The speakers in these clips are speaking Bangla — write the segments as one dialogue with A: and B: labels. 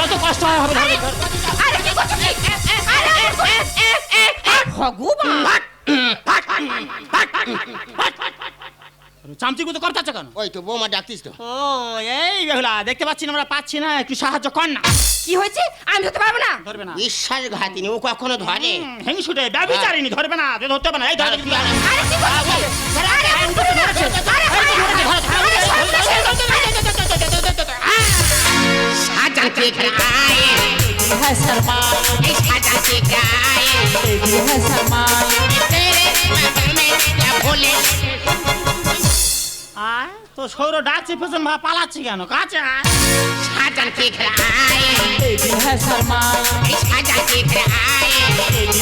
A: যত কষ্ট হয় হবে ধরো, ধরো।
B: আরে কি করছ কি? আরে, ভগবান
A: চামচিগুতো করতেছ কেন
C: ওই তো বৌমা ডাকতিস তো
A: ও এই বেহুলা দেখতে পাচ্ছি না আমরা পাচ্ছি না একটু সাহায্য কর না
B: কি হয়েছে আমি ধরতে পারব না
A: ধরবে না
C: বিশ্বাসঘাতিনি ও কখনো ধরে
A: হিংসুটে ব্যবিচারিনি ধরবে না ধরতে হবে না এই ধর দেখি।
B: আরে কি করছ কি? আরে, আমি ধরবো না। আরে, আরে, আরে, আরে,
C: সাজাতে গায়ে
A: হ্যাঁ শর্মা
C: এই সাজাতে গায়ে
A: হ্যাঁ শর্মা
C: তেরে মে क्या भोले
A: আয় তো সৌর ডাকছি পেছন ভা পালাচ্ছি কেন কাছে আয়
C: সাজাতে গায়ে
A: হ্যাঁ শর্মা
C: এই সাজাতে গায়ে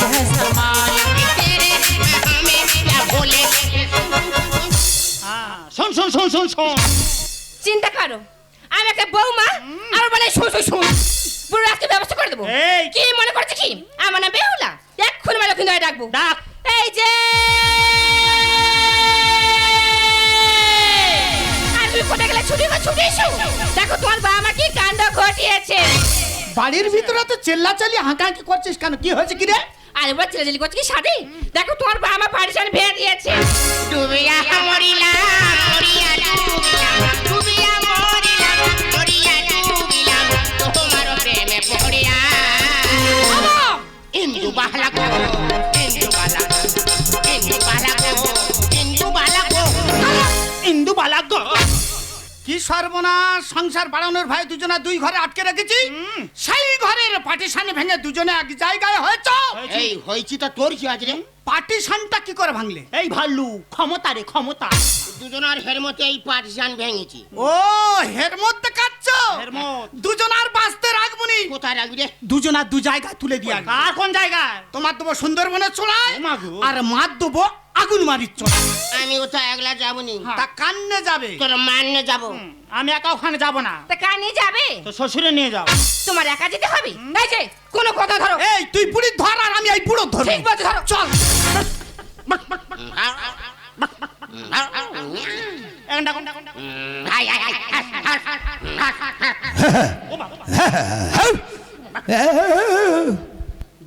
A: হ্যাঁ শর্মা
C: তেরে মে क्या भोले
A: শোন শোন শোন শোন শোন
B: চিন্তা করো আমি একটা বৌমা আমার বলে শুন শুন শুন পুরো আজকে ব্যবস্থা করে দেবো।
A: এই।
B: কি মনে করছে কি? আমার নাম বেহুলা। এক্ষুনি মেলা কিন্তু ডাকবো।
A: ডাক।
B: এই যে! আর গেলে? ছুটি করে ছুটি দেখো তোমার বাবা মা কি কাণ্ড ঘটিয়েছে।
D: বাড়ির ভিতরে তো চেল্লাচালি হাঁকাহাঁকি করছিস কেন? কি হয়েছে কি রে?
B: আরে বল ছেলে করছে কি? সাদে দেখো তোমার বাবা মা পারিশান ভেঙে দিয়েছে।
C: ডুবিয়া মরিলা মরিয়া
D: সংসার বাড়ানোর ভাই দুজনে দুই ঘরে আটকে রেখেছি। সেই ঘরের পার্টিশন ভেঙে দুজনে এক জায়গায় হয়েছে।
C: এই হয়েছি তো তোর কি আজ রে?
D: পার্টিশনটা কি করে ভাঙলে?
A: এই ভাল্লু ক্ষমতা রে ক্ষমতা।
C: দুজনের হের মতে এই পার্টিশন ভেঙেছি।
D: ও হের মধ্যে বাঁচতে রাখবনি
C: কোথায় রাখবি রে?
D: দুজনার দু জায়গায় তুলে দিয়ে আগে।
A: কার কোন জায়গায়?
D: তোমার দেবো সুন্দরবনের চোড়ায়। আর মার দেবো আগুন মারির চোড়ায়
C: আমি কোথায় একলা যাবনি
D: তা কান্নে যাবে?
C: তোর মান্নে যাব।
A: আমি একা ওখানে যাব না।
B: তা কার নিয়ে যাবে?
A: তো শ্বশুরে নিয়ে যাও।
B: তোমার একা যেতে হবে? এই যে কোনো কথা ধরো।
D: এই তুই বুড়ির ধর আর আমি এই বুড়ো ধর
B: ঠিক বলছো ধরো।
D: চল।
A: এখন ডাকুন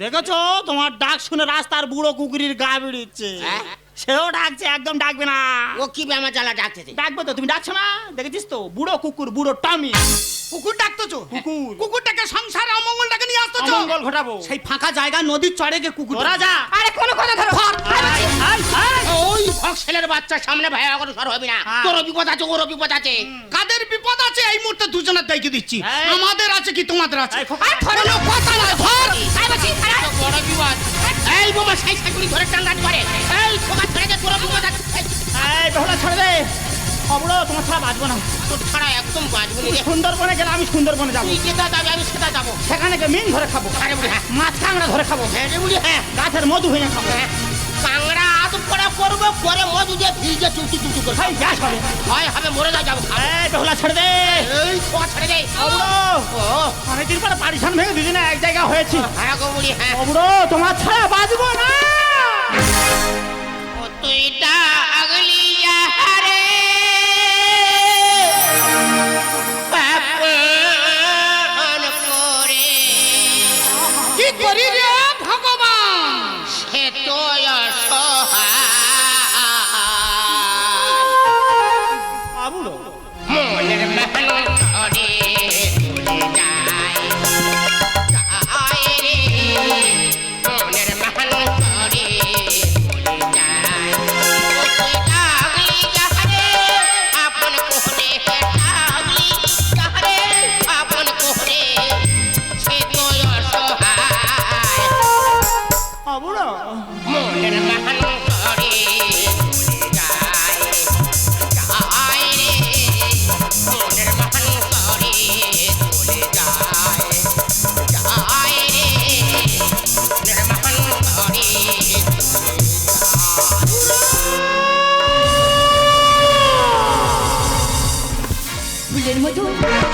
A: দেখেছ? তোমার ডাক শুনে রাস্তার বুড়ো কুকুরির গা বেরিয়েছে
C: হ্যাঁ?
A: সেও ডাকছে একদম ডাকবে না।
C: ও কি ব্যামা জ্বালা ডাকতে
A: ডাকবে তো তুমি ডাকছো না? দেখেছিস তো? বুড়ো কুকুর বুড়ো টমি।
D: কুকুর ডাকতেছো?
A: কুকুর।
D: কুকুরটাকে সংসারে অমঙ্গলটাকে নিয়ে আসতেছো?
A: অমঙ্গল ঘটাবো।
D: সেই ফাঁকা জায়গা নদীর চড়ে গিয়ে কুকুর
A: তোরা যা।
B: আরে কোনো কথা ধরো।
C: ওই ফক্সেলের বাচ্চার সামনে ভাই অগ্রসর হবি না।
A: হ্যাঁ।
C: তোর বিপদ আছে ওর বিপদ আছে।
D: কাদের বিপদ আছে এই মুহূর্তে দুজনের দায়িত্ব দিচ্ছি। আমাদের আছে কি তোমাদের আছে। না, কথা নয় ধর
C: বড় বিপদ এই বোমা সাই সাইকুলি ধরে টাঙ্গানি করে এই ধরে যে তোর বিপদ আছে। এই,
A: বেহুলা ছেড়ে দে। তোমার ছাড়া বাঁচবো না।
C: তোর ছাড়া একদম বাঁচবি না।
A: সুন্দরবনে গেলে আমি সুন্দরবনে যাব।
C: যেটা যাবি আমি সেটা যাব।
A: সেখানে মিন ধরে খাব।
C: আরে বুড়ি হ্যাঁ।
A: মাছ কাঁকড়া ধরে খাব।
C: হ্যাঁ বুড়ি হ্যাঁ।
A: গাছের মধু ভেঙে খাব।
C: হ্যাঁ। পড়া করব পরে মধু দিয়ে ভিজে চুচু চুচু করে
A: ভাই গ্যাস হবে
C: ভাই হবে মরে যা যাব।
A: এই ঢোলা ছেড়ে দে।
C: এই ছোঁয়া ছেড়ে দে।
A: অনেকদিন পরে পারিশান ভেঙে দুজনে এক জায়গা হয়েছে।
C: হ্যাঁ গো বুড়ি হ্যাঁ।
A: অবুড়ো তোমার ছাড়া বাঁচবো না।
C: ও তুই আগলি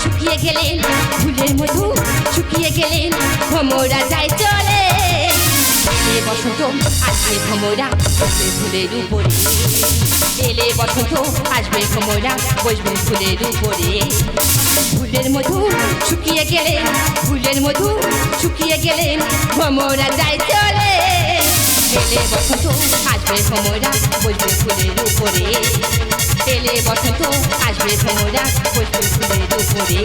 B: শুকিয়ে ফুলের মধু শুকিয়ে গেলেন ভমরা যায় চলে। এলে বসন্ত আসবে ভমরা বসবে ফুলের উপরে এলে বসন্ত আসবে ভমরা বসবে ফুলের উপরে ফুলের মধু শুকিয়ে ফুলের ফুলের মধু শুকিয়ে গেলে ভ্রমরা যায় চলে এলে বসন্ত আসবে ভ্রমরা বসবে ফুলের উপরে এলে বসন্ত, আসবে ভ্রমরা বসবে ফুলের উপরে।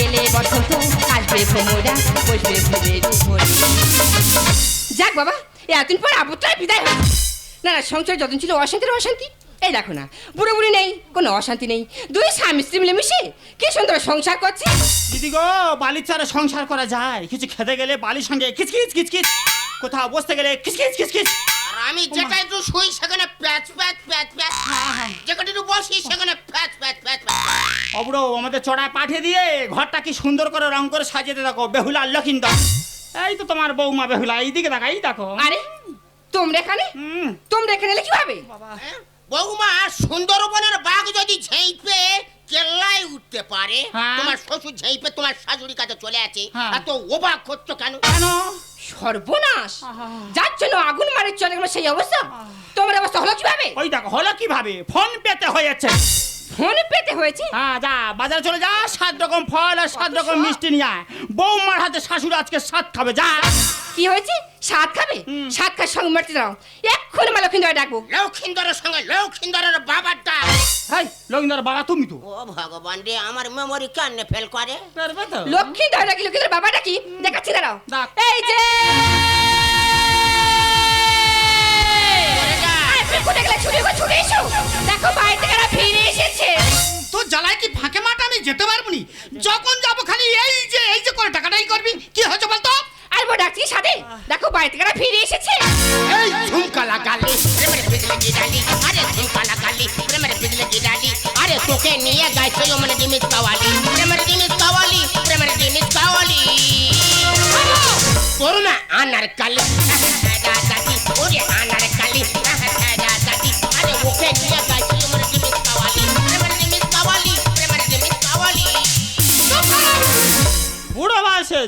B: এলে বসন্ত, আসবে ভ্রমরা বসবে ফুলের উপরে। যাক বাবা, এতদিন পর আবুটাই বিদায় হয়েছে না না, সংসার যতদিন ছিল অশান্তির অশান্তি। এই দেখো না বুড়ো বুড়ি নেই, কোনো অশান্তি নেই। দুই স্বামী স্ত্রী মিলে মিশে কি সুন্দর সংসার করছে।
A: দিদি গো, বালির চারে সংসার করা যায়। কিছু খেতে গেলে বালির সঙ্গে খিচকিচ খিচকিচ কোথাও বসতে গেলে খিচকিচ খিচকিচ
C: আর আমি যেটা একটু শুই সেখানে প্যাচ প্যাচ প্যাচ প্যাচ। যেখানে একটু বসি সেখানে প্যাচ প্যাচ প্যাচ প্যাচ।
A: অবড়ো আমাদের চড়ায় পাঠিয়ে দিয়ে ঘরটা কি সুন্দর করে রং করে সাজিয়ে দেখো বেহুলা লক্ষিন্দর। এই তো তোমার বৌমা বেহুলা এইদিকে দেখো এই দেখো।
B: আরে তোমরা এখানে?
A: হুম।
B: তোমরা এখানে এলে কীভাবে?
C: হ্যাঁ? বৌমা সুন্দরবনের বাঘ যদি ঝেঁপে কেল্লায় উঠতে পারে।
A: হ্যাঁ।
C: তোমার শ্বশুর ঝেঁপে তোমার শাশুড়ির কাছে চলে আছে।
A: হ্যাঁ।
C: এত অবাক করছ কেন?
A: কেন?
B: সর্বনাশ।
A: আহা।
B: যার জন্য আগুন মারে চলে গেল সেই অবস্থা। তোমার অবস্থা হলো কীভাবে?
A: ওই দেখো হলো কীভাবে? ফোন পেতে হয়েছে।
B: ফোন পেতে হয়েছে?
A: হ্যাঁ যা বাজারে চলে যা সাত রকম ফল আর সাত রকম মিষ্টি নিয়ে আয়। বৌমার হাতে শাশুড়ি আজকে সাত খাবে যা।
B: কি হয়েছে? সাত খাবে? সাত খার সঙ্গে মারতে দাও। এক্ষুনি মালা কিন্তু ডাকবো।
C: লক্ষিন্দরের সঙ্গে লক্ষিন্দরের বাবার ডাক।
A: হাই লক্ষিন্দর বাবা তুমি তো।
C: ও ভগবান রে আমার মেমোরি কেন ফেল করে?
A: তো
B: দাও ডাকি লক্ষ্মী বাবা ডাকি দেখাচ্ছি দাঁড়াও।
A: ডাক।
B: এই যে!
C: করে যা।
B: আরে, তুমি কোথায় গেলে? ছুটে ছুটে এসো। দেখো বাড়ি থেকে ফিরে এসেছে।
D: তোর জ্বালায় কি ফাঁকে মাঠে আমি যেতে পারব নি? যখন যাব খালি এই যে এই যে করে টাকাটাই করবি।
B: ডাকছি সাথে? দেখো বাড়ি থেকে ফিরে এসেছে।
C: এই ঝুমকা লাগালি প্রেমের পিছলে কি ডালি? আরে ঝুমকা লাগালি প্রেমের পিছলে কি ডালি? আরে তোকে নিয়ে গাইছে মানে জিমিস কাওয়ালি প্রেমের জিমিস কাওয়ালি প্রেমের জিমিস কাওয়ালি। করুণা আনার কালি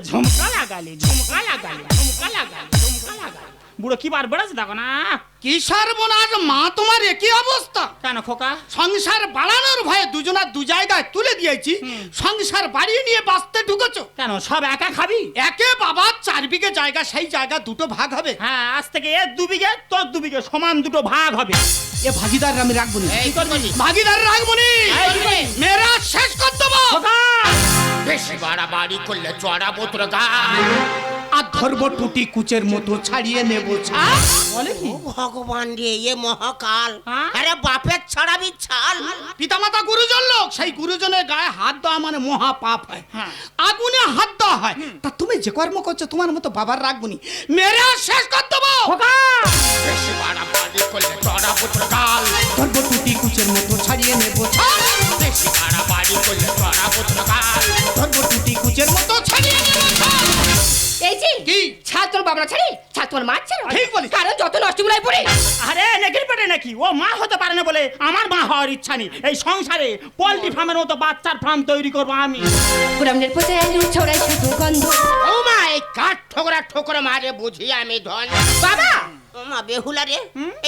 A: ঝুমকা লাগালি ঝুমকা লাগালি ঝুমকা লাগালি ঝুমকা লাগালি বুড়ো কি বার দেখো না?
D: কি সর্বনাশ মা তোমার একই অবস্থা।
A: কেন খোকা?
D: সংসার বাড়ানোর ভয়ে দুজনা দু জায়গায় তুলে দিয়েছি। সংসার বাড়িয়ে নিয়ে বাঁচতে ঢুকেছো।
A: কেন সব একা খাবি?
D: একে বাবা চার বিঘে জায়গা সেই জায়গা দুটো ভাগ হবে।
A: হ্যাঁ আজ থেকে এর দু বিঘে তোর দু বিঘে সমান দুটো ভাগ হবে।
D: এ ভাগিদার আমি রাখব না। ভাগিদার রাখব নি। মেয়েরা শেষ কর দেবো।
A: খোকা!
C: বেশি বাড়াবাড়ি করলে চড়াবো তোর গায়ে
D: আর ধরবো টুটি কুচের মতো ছাড়িয়ে নেব ছাড়
A: বলে কি?
C: ভগবান রে এ মহাকাল।
A: হ্যাঁ?
C: আরে বাপের ছাড়াবি ছাল।
D: পিতামাতা গুরুজন লোক সেই গুরুজনের গায়ে হাত দেওয়া মানে মহা পাপ হয়।
A: হ্যাঁ।
D: আগুনে হাত দেওয়া হয়। তা তুমি যে কর্ম করছ তোমার মতো বাবার রাখবনি মেরে শেষ কর দেবো।
C: বেশি বাড়াবাড়ি করলে চড়াবো তোর গাল
D: ধরবো টুটি কুচের মতো ছাড়িয়ে নেব ছাড়
C: বেশি বাড়াবাড়ি করলে চড়াবো তোর গাল
B: ছাদ ছাড়ি? ছাদ তোমার মা ছাড়ো।
D: ঠিক বলিস।
B: কারণ যত নষ্ট গুলাই পড়ে।
A: আরে নেকির পেটে নাকি? ও মা হতে পারে না বলে আমার মা হওয়ার ইচ্ছা নেই। এই সংসারে পোল্ট্রি ফার্মের মতো বাচ্চার ফার্ম তৈরি করব আমি।
B: পুরামনের পথে আলু ছড়াই শুধু গন্ধ।
C: ও মা এই কাঠ ঠোকরা ঠোকরা মারে বুঝি আমি ধন।
B: বাবা!
C: বেহুলা রে।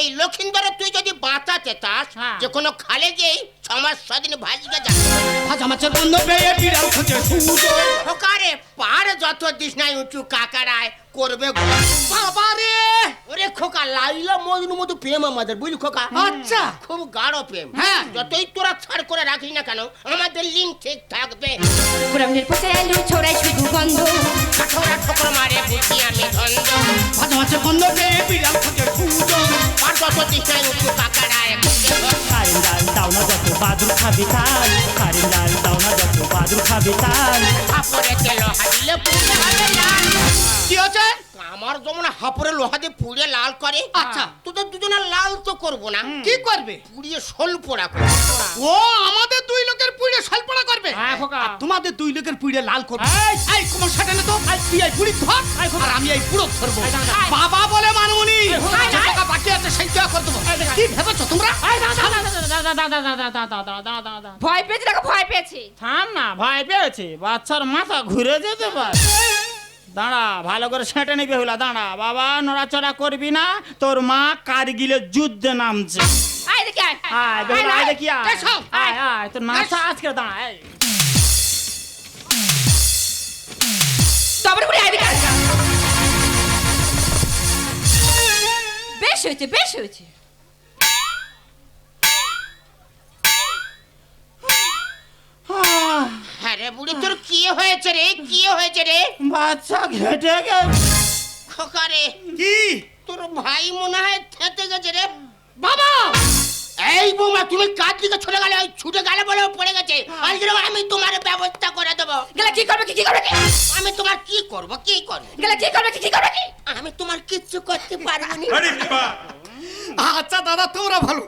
C: এই লক্ষিন্দরে তুই যদি বাঁচাতে চাস
A: হ্যাঁ।
C: যে কোনো খালে গিয়ে ভাজিকে
D: পেয়ে বিড়াল খোঁজে
C: ঠোকারে পার যত দিস নাই উঁচু কাকারায় করবে
D: বাবা রে!
C: ওরে খোকা লাইলা মজনু মতো প্রেম আমাদের বুঝলি খোকা?
D: আচ্ছা।
C: খুব গাঢ় প্রেম।
D: হ্যাঁ।
C: যতই তোরা ছাড় করে রাখিস না কেন আমাদের লিঙ্ক ঠিক থাকবে।
B: পচে আলু ছড়াই শুধু গন্ধ।
C: ঠোকর মারে বুঝি আমি
D: মাছ বন্ধ পেয়ে বিড়াল খোঁজে
C: আর যত দিস নাই উঁচু কাকারায়
A: কারেন ডাল দাও না যত বাদুর খাবি তাল কারেন ডাল দাও না যত বাদুর খাবি তাল
C: হাপরে তেল হাদিলে পুড়ে হবে লাল
D: কি হচ্ছে
C: আমার যেমন হাপরে লোহা দিয়ে পুড়ে লাল করে
D: আচ্ছা।
C: তোদের দুজনে লাল তো করব না
D: কি করবে?
C: পুড়িয়ে শোল পোড়া করব
D: ও আমাদের দুই লোকের পুড়ে সলপড়া করবে।
A: হ্যাঁ,
D: তোমাদের দুই লোকের পুড়ে লাল করবে।
A: এই!
D: কুমার সাটানে তো। তুই এই পুড়ি ধর। আর আমি এই পুরো ধরবো। বাবা বলে মানমুনি
B: ভয় পেয়েছি দেখো
A: মাথা ঘুরে যেতে পারে। দাঁড়া ভালো করে সেঁটে নিবি হইলা দাঁড়া। বাবা নড়াচড়া করবি না তোর মা কারগিলে যুদ্ধে নামছে।
B: আয় আয়।
A: আয় আয় তোর নামটা আজকে দাঁড়া
B: হয়েছে বেশ হয়েছে।
A: আহ,
C: হ্যাঁ রে বুড়ি তোর কি হয়েছে রে? কি হয়েছে রে?
A: বাচ্চা ঘেটে গেছে।
C: খোকা রে
D: কি?
C: তোর ভাই মনে হয় থেতে গেছে রে।
D: বাবা!
C: এই বৌমা তুমি কাজ দিকে ছুটে গেলে ওই ছুটে গেলে বলে ও পড়ে গেছে। আজকে আমি তোমার ব্যবস্থা করে দেবো।
B: গেলে কি করবে কি কি করবে কি?
C: আমি তোমার কি করব কি করব?
B: গেলে কি করবে কি কি করবে কি?
C: আমি তোমার কিচ্ছু করতে পারব না।
D: আচ্ছা দাদা তোমরা ভালো।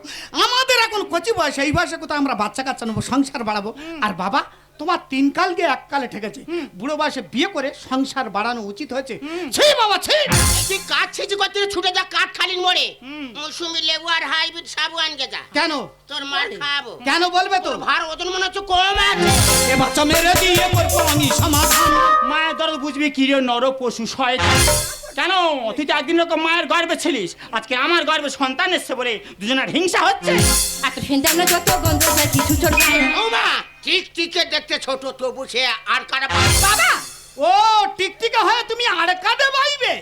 D: আমাদের এখন কচি বয়স এই বয়সে কোথাও আমরা বাচ্চা কাচ্চা নেব সংসার বাড়াবো। আর বাবা তোমার তিন কাল গিয়ে এক কালে ঠেকেছে। বুড়ো বয়সে বিয়ে করে সংসার বাড়ানো উচিত হয়েছে। ছি বাবা ছি!
C: তুই কাঠ ছিচি করতে ছুটে যা কাঠ খালির মোড়ে। মৌসুমি লেবু আর হাইব্রিড সাবু আনকে যা।
D: কেন?
C: তোর মার খাব।
D: কেন বলবে তো?
C: তোর ভার ওজন মনে হচ্ছে কম আছে।
D: এ বাচ্চা মেরে দিয়ে করব আমি সমাধান।
A: মায়ের দরদ বুঝবি কি রে নর পশু শয়তান। কেন? তুই তো একদিন রকম মায়ের গর্বে ছিলিস আজকে আমার গর্বে সন্তান এসছে বলে দুজনের হিংসা হচ্ছে?
B: এত আমরা যত গন্ধ যায় কিছু চলবে না।
C: বৌমা! ঠিক টিকে দেখতে ছোট তবু সে আর কারা
B: বাবা!
D: ও টিকটিকা হয়ে তুমি আর কাটে বাইবে।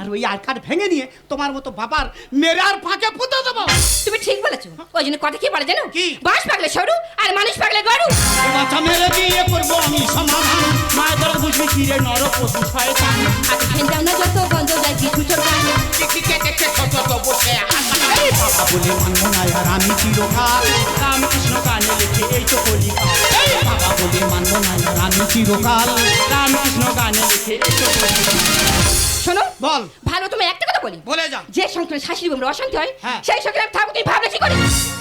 D: আর ওই আর কাট ভেঙে নিয়ে তোমার মতো বাবার মেরে আর ফাঁকে পুঁতে দেবো।
B: তুমি ঠিক বলেছ। ওই জন্য কথা কি বলে জানো?
D: কি?
B: বাস পাগলে সরু আর মানুষ পাগলে গরু।
D: বাচ্চা মেরে দিয়ে করব আমি সমাধান।
A: মায়ের দরদ বুঝবি কি রে নর পশু শয়তান।
B: এত ফেনতে আমরা যত গন্ধ যায় কিছু চলবে না।
C: কারা
D: এই বাবা বলে মানবো না আর আমি চিরকাল
A: রামকৃষ্ণ গানে লিখে এই তো কলিকা
D: এই বাবা বলে মানবো না আর আমি চিরকাল
A: রামকৃষ্ণ গানে লিখে এই তো কলিকা
B: শোনো
D: বল।
B: ভালো তুমি একটা কথা বলি।
D: বলে যা।
B: যে সংসারে শাশুড়ি বোমরা অশান্তি হয়
D: হ্যাঁ।
B: সেই সংসারে আমি থাকব তুমি ভাবলে কি করে?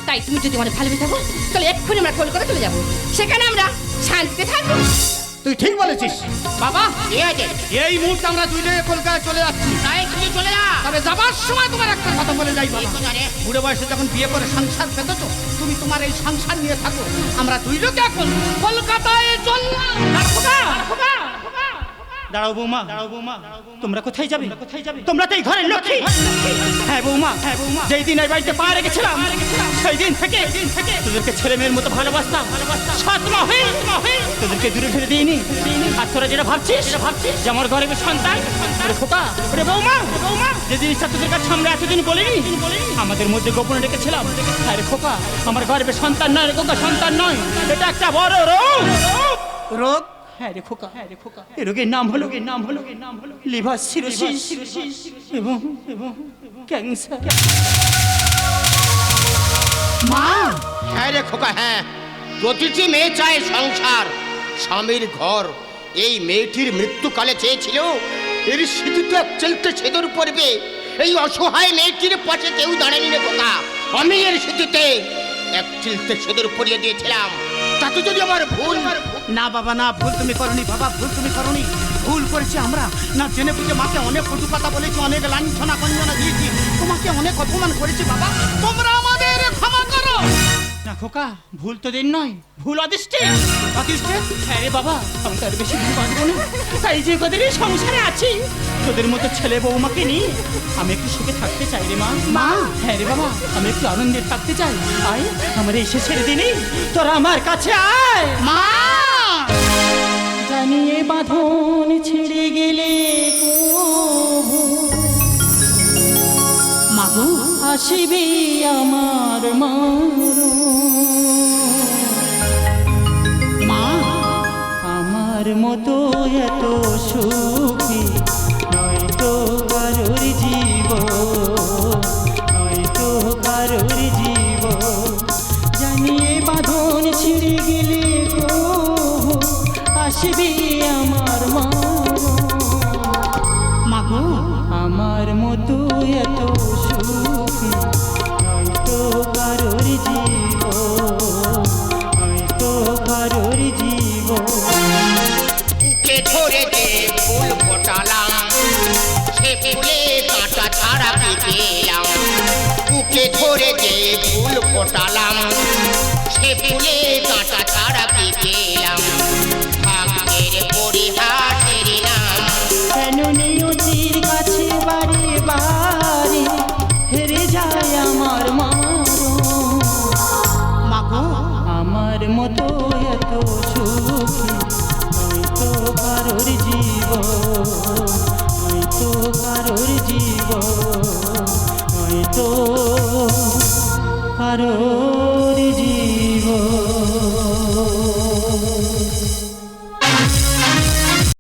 B: তাই তুমি যদি আমাদের ভালোবেসে থাকো তাহলে এক্ষুনি আমরা কলকাতা চলে যাব। সেখানে আমরা শান্তিতে থাকব।
D: তুই ঠিক বলেছিস। বাবা
C: কি আছে
D: এই মুহূর্তে আমরা দুই জায়গায় কলকাতায় চলে যাচ্ছি।
C: তাই তুমি চলে যা।
D: তবে যাবার সময় তোমার একটা কথা বলে যাই বাবা? বুড়ো বয়সে যখন বিয়ে করে সংসার পেতেছো তুমি তোমার এই সংসার নিয়ে থাকো। আমরা দুই লোক এখন কলকাতায় চললাম।
A: দাঁড়াও বৌমা। দাঁড়াও বৌমা। তোমরা কোথায় যাবে? কোথায় যাবে? তোমরা তো এই ঘরের লক্ষ্মী। হ্যাঁ বৌমা। হ্যাঁ বৌমা। যেই দিন এই বাড়িতে পা রেখেছিলাম সেই দিন থেকে দিন থেকে তোদেরকে ছেলে মেয়ের মতো ভালোবাসতাম। সাত মা হয়ে হয়ে তোদেরকে দূরে ফেলে দিইনি। আর তোরা যেটা ভাবছিস যেটা ভাবছিস। যে আমার ঘরে সন্তান ওরে খোকা ওরে বৌমা। বৌমা। যে জিনিসটা তোদের কাছে আমরা এতদিন বলিনি আমাদের মধ্যে গোপনে রেখেছিলাম। আরে খোকা আমার গর্বে সন্তান নয় রে খোকা সন্তান নয়। এটা একটা বড় রোগ রোগ হ্যাঁ রে খোকা হ্যাঁ রে খোকা এ রোগের নাম হলো এর নাম হলো এর নাম হলো। লিভার সিরোসিস এবং এবং ক্যান্সার।
D: মা!
C: হ্যাঁ রে খোকা হ্যাঁ। প্রতিটি মেয়ে চায় সংসার স্বামীর ঘর। এই মেয়েটির মৃত্যুকালে চেয়েছিল এর স্মৃতিতে চলতে সেদর পড়বে এই অসহায় মেয়েটির পাশে কেউ দাঁড়ায়নি রে খোকা। আমি এর স্মৃতিতে এক চিলতে সেদর পড়িয়ে দিয়েছিলাম তাতে যদি আমার ভুল
D: না বাবা না ভুল তুমি করনি বাবা ভুল তুমি করনি। ভুল করেছি আমরা। না জেনে বুঝে মাকে অনেক কটু কথা বলেছি অনেক লাঞ্ছনা গঞ্জনা দিয়েছি। তোমাকে অনেক অপমান করেছি বাবা। তোমরা আমাদের ক্ষমা করো।
A: না খোকা ভুল তো দিন নয় ভুল অদৃষ্টে।
D: অতিষ্ঠে
A: হ্যাঁ রে বাবা আমি তার বেশি দিন বাঁচবো না। তাই যে কদিন সংসারে আছি তোদের মতো ছেলে বৌমাকে নিয়ে আমি একটু সুখে থাকতে চাই রে মা।
D: মা?
A: হ্যাঁ রে বাবা আমি একটু আনন্দে থাকতে চাই। আয় আমার এসে ছেড়ে দিনই তোরা আমার কাছে আয়।
D: মা!
A: জানিয়ে বাঁধন ছেড়ে গেলে
D: মাগু
A: আসিবে আমার মার
D: মা
A: আমার মতো এত আসবে আমার মা
D: মাগো।
A: আমার মতো এত সুখী নয়তো কারোর জীব নয়তো কারোর জীব
C: বুকে ধরে যে ফুল ফোটালাম সে ফুলে কাঁটা ছাড়া পেলাম বুকে ধরে যে ফুল ফোটালাম সে ফুলে